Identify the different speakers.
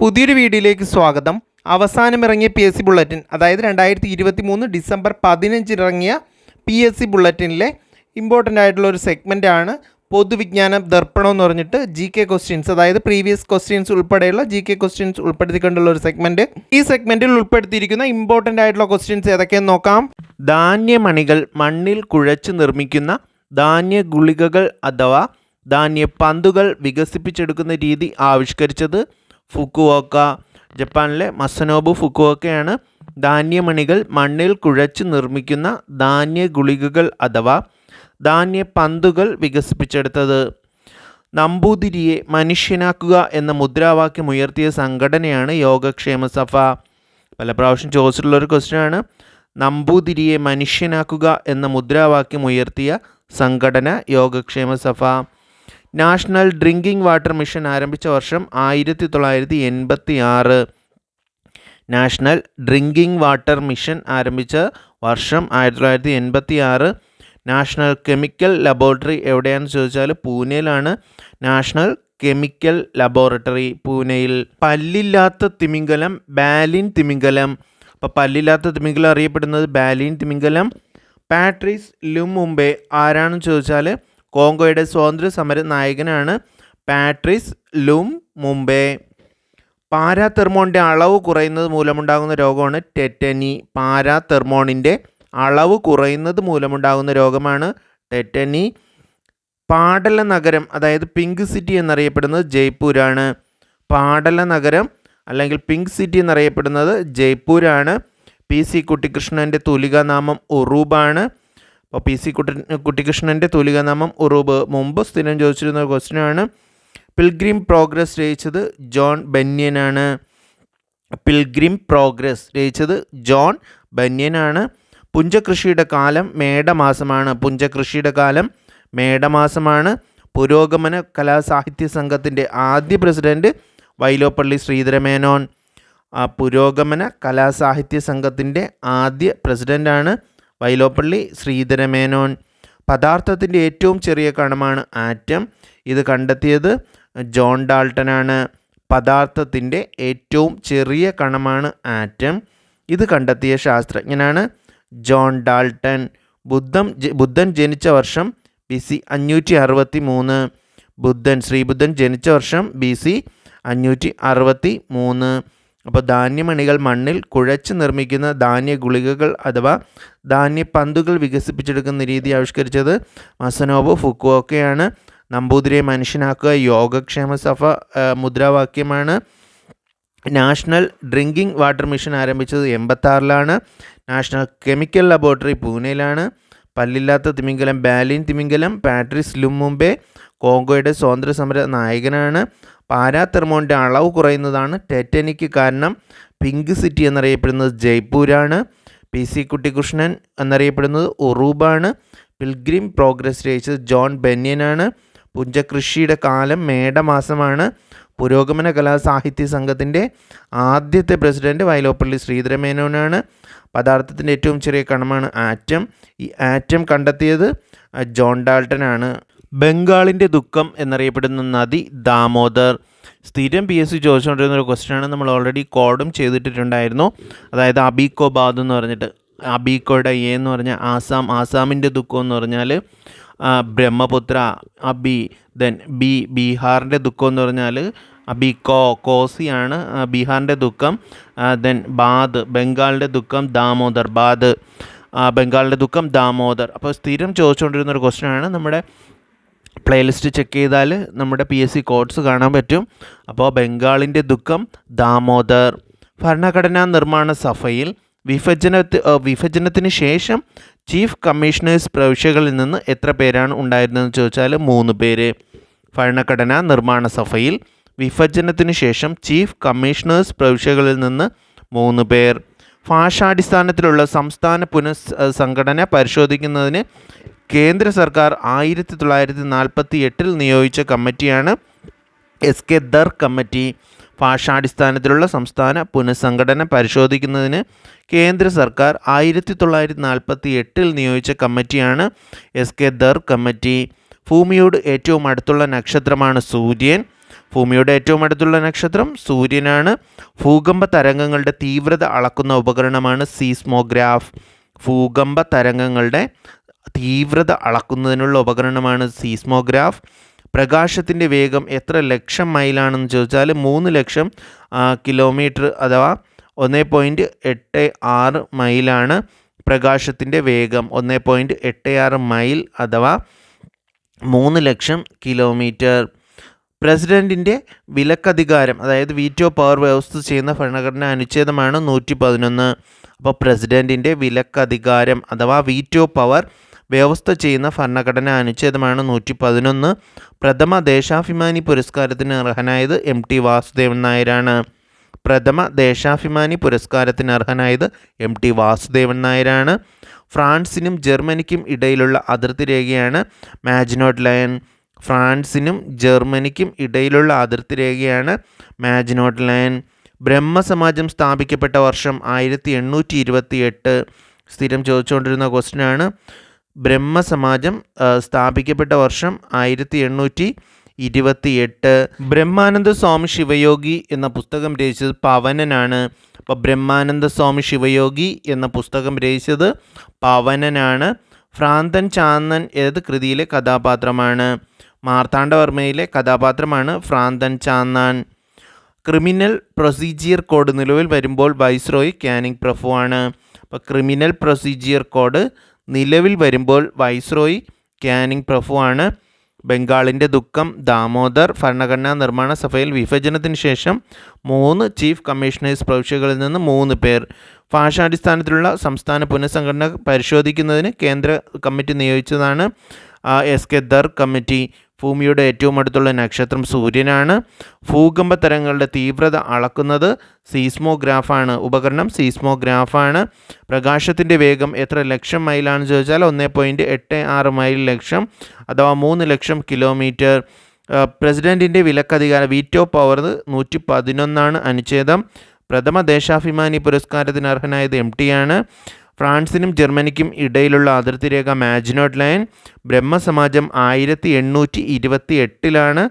Speaker 1: പുതിയൊരു വീഡിയോയിലേക്ക് സ്വാഗതം. അവസാനം ഇറങ്ങിയ പി എസ് സി ബുള്ളറ്റിൻ അതായത് രണ്ടായിരത്തി ഇരുപത്തി മൂന്ന് ഡിസംബർ പതിനഞ്ചിന് ഇറങ്ങിയ പി എസ് സി ബുള്ളറ്റിനിലെ ഇമ്പോർട്ടന്റ് ആയിട്ടുള്ള ഒരു സെഗ്മെന്റ് ആണ് പൊതുവിജ്ഞാനം ദർപ്പണം എന്ന് പറഞ്ഞിട്ട് ജി കെ ക്വസ്റ്റ്യൻസ് അതായത് പ്രീവിയസ് ക്വസ്റ്റ്യൻസ് ഉൾപ്പെടെയുള്ള ജി കെ ക്വസ്റ്റ്യൻസ് ഉൾപ്പെടുത്തിക്കൊണ്ടുള്ള ഒരു സെഗ്മെന്റ് ഈ സെഗ്മെന്റിൽ ഉൾപ്പെടുത്തിയിരിക്കുന്ന ഇമ്പോർട്ടന്റ് ആയിട്ടുള്ള ക്വസ്റ്റ്യൻസ് ഏതൊക്കെയെന്ന് നോക്കാം. ധാന്യമണികൾ മണ്ണിൽ കുഴച്ച് നിർമ്മിക്കുന്ന ധാന്യ ഗുളികകൾ അഥവാ ധാന്യ പന്തുകൾ വികസിപ്പിച്ചെടുക്കുന്ന രീതി ആവിഷ്കരിച്ചത് ഫുക്കുവോക്ക. ജപ്പാനിലെ മസനോബു ഫുക്കുവോക്കയാണ് ധാന്യമണികൾ മണ്ണിൽ കുഴച്ച് നിർമ്മിക്കുന്ന ധാന്യ ഗുളികകൾ അഥവാ ധാന്യ പന്തുകൾ വികസിപ്പിച്ചെടുത്തത്. നമ്പൂതിരിയെ മനുഷ്യനാക്കുക എന്ന മുദ്രാവാക്യം ഉയർത്തിയ സംഘടനയാണ് യോഗക്ഷേമ സഭ. പല പ്രാവശ്യം ചോദിച്ചിട്ടുള്ള ഒരു ക്വസ്റ്റ്യനാണ് നമ്പൂതിരിയെ മനുഷ്യനാക്കുക എന്ന മുദ്രാവാക്യം ഉയർത്തിയ സംഘടന യോഗക്ഷേമ സഭ. നാഷണൽ ഡ്രിങ്കിംഗ് വാട്ടർ മിഷൻ ആരംഭിച്ച വർഷം ആയിരത്തി തൊള്ളായിരത്തി എൺപത്തി ആറ് നാഷണൽ ഡ്രിങ്കിംഗ് വാട്ടർ മിഷൻ ആരംഭിച്ച വർഷം ആയിരത്തി തൊള്ളായിരത്തി എൺപത്തി ആറ് നാഷണൽ കെമിക്കൽ ലബോറട്ടറി എവിടെയാണെന്ന് ചോദിച്ചാൽ പൂനെയിലാണ്. നാഷണൽ കെമിക്കൽ ലബോറട്ടറി പൂനെയിൽ. പല്ലില്ലാത്ത തിമിംഗലം ബാലിൻ തിമിംഗലം. അപ്പോൾ പല്ലില്ലാത്ത തിമിംഗലം അറിയപ്പെടുന്നത് ബാലിൻ തിമിംഗലം. പാട്രീസ് ലും ലുമുംബെ ആരാണെന്ന് ചോദിച്ചാൽ കോങ്കോയുടെ സ്വാതന്ത്ര്യ സമര നായകനാണ് പാട്രിസ് ലും മുംബൈ. പാരാതെർമോണിന്റെ അളവ് കുറയുന്നത് മൂലമുണ്ടാകുന്ന രോഗമാണ് ടെറ്റനി. പാരാതെർമോണിന്റെ അളവ് കുറയുന്നത് മൂലമുണ്ടാകുന്ന രോഗമാണ് ടെറ്റനി. പാടല നഗരം അതായത് പിങ്ക് സിറ്റി എന്നറിയപ്പെടുന്നത് ജയ്പൂരാണ്. പാടല നഗരം അല്ലെങ്കിൽ പിങ്ക് സിറ്റി എന്നറിയപ്പെടുന്നത് ജയ്പൂരാണ്. പി സി കുട്ടിക്കൃഷ്ണന്റെ തൂലികാനാമം ഉറൂബാണ്. പി സി കുട്ടി കുട്ടിക്കൃഷ്ണന്റെ തൂലികാനാമം ഉറൂബ്. മുമ്പ് സ്ഥിരം ചോദിച്ചിരുന്ന ഒരു ക്വസ്റ്റ്യനാണ് പിൽഗ്രിം പ്രോഗ്രസ് രചിച്ചത് ജോൺ ബന്യനാണ്. പിൽഗ്രിം പ്രോഗ്രസ് രചിച്ചത് ജോൺ ബന്യനാണ്. പുഞ്ചകൃഷിയുടെ കാലം മേടമാസമാണ്. പുഞ്ചകൃഷിയുടെ കാലം മേടമാസമാണ്. പുരോഗമന കലാസാഹിത്യ സംഘത്തിന്റെ ആദ്യ പ്രസിഡന്റ് വൈലോപ്പള്ളി ശ്രീധരമേനോൻ. പുരോഗമന കലാസാഹിത്യ സംഘത്തിന്റെ ആദ്യ പ്രസിഡന്റാണ് വൈലോപ്പള്ളി ശ്രീധരമേനോൻ. പദാർത്ഥത്തിന്റെ ഏറ്റവും ചെറിയ കണമാണ് ആറ്റം. ഇത് കണ്ടെത്തിയത് ജോൺ ഡാൾട്ടനാണ്. പദാർത്ഥത്തിന്റെ ഏറ്റവും ചെറിയ കണമാണ് ആറ്റം. ഇത് കണ്ടെത്തിയ ശാസ്ത്രജ്ഞനാണ് ജോൺ ഡാൾട്ടൻ. ബുദ്ധം ബുദ്ധൻ ജനിച്ച വർഷം ബി സി അഞ്ഞൂറ്റി അറുപത്തി മൂന്ന് ബുദ്ധൻ ശ്രീബുദ്ധൻ ജനിച്ച വർഷം ബി സി അഞ്ഞൂറ്റി അറുപത്തി മൂന്ന് അപ്പോൾ ധാന്യമണികൾ മണ്ണിൽ കുഴച്ച് നിർമ്മിക്കുന്ന ധാന്യ ഗുളികകൾ അഥവാ ധാന്യപന്തുകൾ വികസിപ്പിച്ചെടുക്കുന്ന രീതി ആവിഷ്കരിച്ചത് മസനോബ് ഫുക്കുവൊക്കെയാണ്. നമ്പൂതിരിയെ മനുഷ്യനാക്കുക യോഗക്ഷേമ സഭ മുദ്രാവാക്യമാണ്. നാഷണൽ ഡ്രിങ്കിംഗ് വാട്ടർ മിഷൻ ആരംഭിച്ചത് എൺപത്താറിലാണ്. നാഷണൽ കെമിക്കൽ ലബോറട്ടറി പൂനെയിലാണ്. പല്ലില്ലാത്ത തിമിംഗലം ബാലിൻ തിമിംഗലം പാട്രിസ് ലുമുംബെ കോങ്കോയുടെ സ്വാതന്ത്ര്യ സമര നായകനാണ്. പാരാതെർമോണിന്റെ അളവ് കുറയുന്നതാണ് ടെറ്റനിക്ക് കാരണം. പിങ്ക് സിറ്റി എന്നറിയപ്പെടുന്നത് ജയ്പൂരാണ്. പി സി കുട്ടികൃഷ്ണൻ എന്നറിയപ്പെടുന്നത് ഉറൂബാണ്. പിൽഗ്രിം പ്രോഗ്രസ് രചിച്ചത് ജോൺ ബെന്യനാണ്. പുഞ്ചകൃഷിയുടെ കാലം മേടമാസമാണ്. പുരോഗമന കലാസാഹിത്യ സംഘത്തിന്റെ ആദ്യത്തെ പ്രസിഡന്റ് വയലോപ്പള്ളി ശ്രീധരമേനോനാണ്. പദാർത്ഥത്തിന്റെ ഏറ്റവും ചെറിയ കണമാണ് ആറ്റം. ഈ ആറ്റം കണ്ടെത്തിയത് ജോൺ ഡാൾട്ടനാണ് ബംഗാളിന്റെ ദുഃഖം എന്നറിയപ്പെടുന്ന നദി ദാമോദർ. സ്ഥിരം പി എസ് സി ചോദിച്ചുകൊണ്ടിരുന്ന ഒരു ക്വസ്റ്റ്യനാണ് നമ്മൾ ഓൾറെഡി കോഡും ചെയ്തിട്ടുണ്ടായിരുന്നു അതായത് അബീക്കോ ബാദ് എന്ന് പറഞ്ഞിട്ട്. അബീക്കോയുടെ എ എന്ന് പറഞ്ഞാൽ ആസാം ആസാമിന്റെ ദുഃഖം എന്ന് പറഞ്ഞാൽ ബ്രഹ്മപുത്ര അബി ദെൻ ബി ബീഹാറിന്റെ ദുഃഖം എന്ന് പറഞ്ഞാൽ അബിക്കോ കോസിയാണ് ബീഹാറിന്റെ ദുഃഖം. ദെൻ ബാദ് ബംഗാളിന്റെ ദുഃഖം ദാമോദർ ബാദ്. ബംഗാളിന്റെ ദുഃഖം ദാമോദർ. അപ്പോൾ സ്ഥിരം ചോദിച്ചുകൊണ്ടിരുന്ന ഒരു ക്വസ്റ്റ്യനാണ് നമ്മുടെ പ്ലേലിസ്റ്റ് ചെക്ക് ചെയ്താൽ നമ്മുടെ പി എസ് സി കോഡ്സ് കാണാൻ പറ്റും. അപ്പോൾ ബംഗാളിന്റെ ദുഃഖം ദാമോദർ ഭരണഘടനാ നിർമ്മാണ സഭയിൽ വിഭജന വിഭജനത്തിന് ശേഷം ചീഫ് കമ്മീഷണേഴ്സ് പ്രവിശ്യകളിൽ നിന്ന് എത്ര പേരാണ് ഉണ്ടായിരുന്നതെന്ന് ചോദിച്ചാൽ മൂന്ന് പേര്. ഭരണഘടനാ നിർമ്മാണ സഭയിൽ വിഭജനത്തിന് ശേഷം ചീഫ് കമ്മീഷണേഴ്സ് പ്രവിശ്യകളിൽ നിന്ന് മൂന്ന് പേർ. ഭാഷാടിസ്ഥാനത്തിലുള്ള സംസ്ഥാന പുനഃസംഘടന പരിശോധിക്കുന്നതിന് കേന്ദ്ര സർക്കാർ ആയിരത്തി തൊള്ളായിരത്തി നാൽപ്പത്തി എട്ടിൽ നിയോഗിച്ച കമ്മിറ്റിയാണ് എസ് കെ ദർ കമ്മിറ്റി. ഭാഷാടിസ്ഥാനത്തിലുള്ള സംസ്ഥാന പുനഃസംഘടന പരിശോധിക്കുന്നതിന് കേന്ദ്ര സർക്കാർ ആയിരത്തി തൊള്ളായിരത്തി നാൽപ്പത്തി എട്ടിൽ നിയോഗിച്ച കമ്മിറ്റിയാണ് എസ് കെ ദർ കമ്മിറ്റി. ഭൂമിയോട് ഏറ്റവും അടുത്തുള്ള നക്ഷത്രമാണ് സൂര്യൻ. ഭൂമിയുടെ ഏറ്റവും അടുത്തുള്ള നക്ഷത്രം സൂര്യനാണ്. ഭൂകമ്പ തരംഗങ്ങളുടെ തീവ്രത അളക്കുന്ന ഉപകരണമാണ് സീസ്മോഗ്രാഫ്. ഭൂകമ്പ തരംഗങ്ങളുടെ തീവ്രത അളക്കുന്നതിനുള്ള ഉപകരണമാണ് സീസ്മോഗ്രാഫ്. പ്രകാശത്തിന്റെ വേഗം എത്ര ലക്ഷം മൈലാണെന്ന് ചോദിച്ചാൽ മൂന്ന് ലക്ഷം കിലോമീറ്റർ അഥവാ ഒന്ന് പോയിന്റ് എട്ട് ആറ് മൈലാണ് പ്രകാശത്തിന്റെ വേഗം. ഒന്ന് പോയിന്റ് എട്ട് ആറ് മൈൽ അഥവാ മൂന്ന് ലക്ഷം കിലോമീറ്റർ. പ്രസിഡന്റിന്റെ വിലക്കധികാരം അതായത് വീറ്റോ പവർ വ്യവസ്ഥ ചെയ്യുന്ന ഭരണഘടനാ അനുച്ഛേദമാണ് നൂറ്റി പതിനൊന്ന് അപ്പോൾ പ്രസിഡന്റിന്റെ വിലക്കധികാരം അഥവാ വീറ്റോ പവർ വ്യവസ്ഥ ചെയ്യുന്ന ഭരണഘടനാ അനുച്ഛേദമാണ് നൂറ്റി പതിനൊന്ന് പ്രഥമ ദേശാഭിമാനി പുരസ്കാരത്തിന് അർഹനായത് എം ടി വാസുദേവൻ നായരാണ്. പ്രഥമ ദേശാഭിമാനി പുരസ്കാരത്തിന് അർഹനായത് എം ടി വാസുദേവൻ നായരാണ്. ഫ്രാൻസിനും ജർമ്മനിക്കും ഇടയിലുള്ള അതിർത്തി രേഖയാണ് മാജിനോട്ട് ലയൻ ഫ്രാൻസിനും ജർമ്മനിക്കും ഇടയിലുള്ള അതിർത്തി രേഖയാണ് മാജിനോട്ട് ലൈൻ ബ്രഹ്മസമാജം സ്ഥാപിക്കപ്പെട്ട വർഷം ആയിരത്തി എണ്ണൂറ്റി ഇരുപത്തി എട്ട് സ്ഥിരം ചോദിച്ചുകൊണ്ടിരുന്ന ക്വസ്റ്റ്യനാണ് ബ്രഹ്മസമാജം സ്ഥാപിക്കപ്പെട്ട വർഷം ആയിരത്തി എണ്ണൂറ്റി ഇരുപത്തി എട്ട് ബ്രഹ്മാനന്ദ സ്വാമി ശിവയോഗി എന്ന പുസ്തകം രചിച്ചത് പവനനാണ്. അപ്പോൾ ബ്രഹ്മാനന്ദ സ്വാമി ശിവയോഗി എന്ന പുസ്തകം രചിച്ചത് പവനനാണ്. ഭ്രാന്തൻ ചാന്നൻ ഏത് കൃതിയിലെ കഥാപാത്രമാണ്. മാർത്താണ്ഡവർമ്മയിലെ കഥാപാത്രമാണ് Franthan Channan. Criminal procedure code നിലവിൽ വരുമ്പോൾ വൈസ്രോയി ക്യാനിങ് പ്രഫുവാണ് അപ്പോൾ ക്രിമിനൽ പ്രൊസീജിയർ കോഡ് നിലവിൽ വരുമ്പോൾ വൈസ്രോയി ക്യാനിങ് പ്രഫുവാണ് ബംഗാളിന്റെ ദുഃഖം ദാമോദർ ഭരണഘടനാ നിർമ്മാണ സഭയിൽ വിഭജനത്തിന് ശേഷം മൂന്ന് ചീഫ് കമ്മീഷണേഴ്സ് പ്രവിശ്യകളിൽ നിന്ന് മൂന്ന് പേർ. ഭാഷാടിസ്ഥാനത്തിലുള്ള സംസ്ഥാന പുനഃസംഘടന പരിശോധിക്കുന്നതിന് കേന്ദ്ര കമ്മിറ്റി നിയോഗിച്ചതാണ് എസ് കെ ദർ കമ്മിറ്റി. ഭൂമിയുടെ ഏറ്റവും അടുത്തുള്ള നക്ഷത്രം സൂര്യനാണ്. ഭൂകമ്പ തരങ്ങളുടെ തീവ്രത അളക്കുന്നത് സീസ്മോഗ്രാഫാണ്. ഉപകരണം സീസ്മോഗ്രാഫാണ്. പ്രകാശത്തിന്റെ വേഗം എത്ര ലക്ഷം മൈലാണ് ചോദിച്ചാൽ ഒന്ന് പോയിന്റ് എട്ട് ആറ് മൈൽ ലക്ഷം അഥവാ മൂന്ന് ലക്ഷം കിലോമീറ്റർ. പ്രസിഡന്റിന്റെ വിലക്കധികാരം വീറ്റോ പവർ നൂറ്റി പതിനൊന്നാണ് അനുച്ഛേദം. പ്രഥമ ദേശാഭിമാനി പുരസ്കാരത്തിന് അർഹനായത് എം ടി ആണ്. ഫ്രാൻസിനും ജർമ്മനിക്കും ഇടയിലുള്ള അതിർത്തി രേഖ മാജിനോട്ട് ലൈൻ ബ്രഹ്മസമാജം ആയിരത്തി എണ്ണൂറ്റി ഇരുപത്തി എട്ടിലാണ്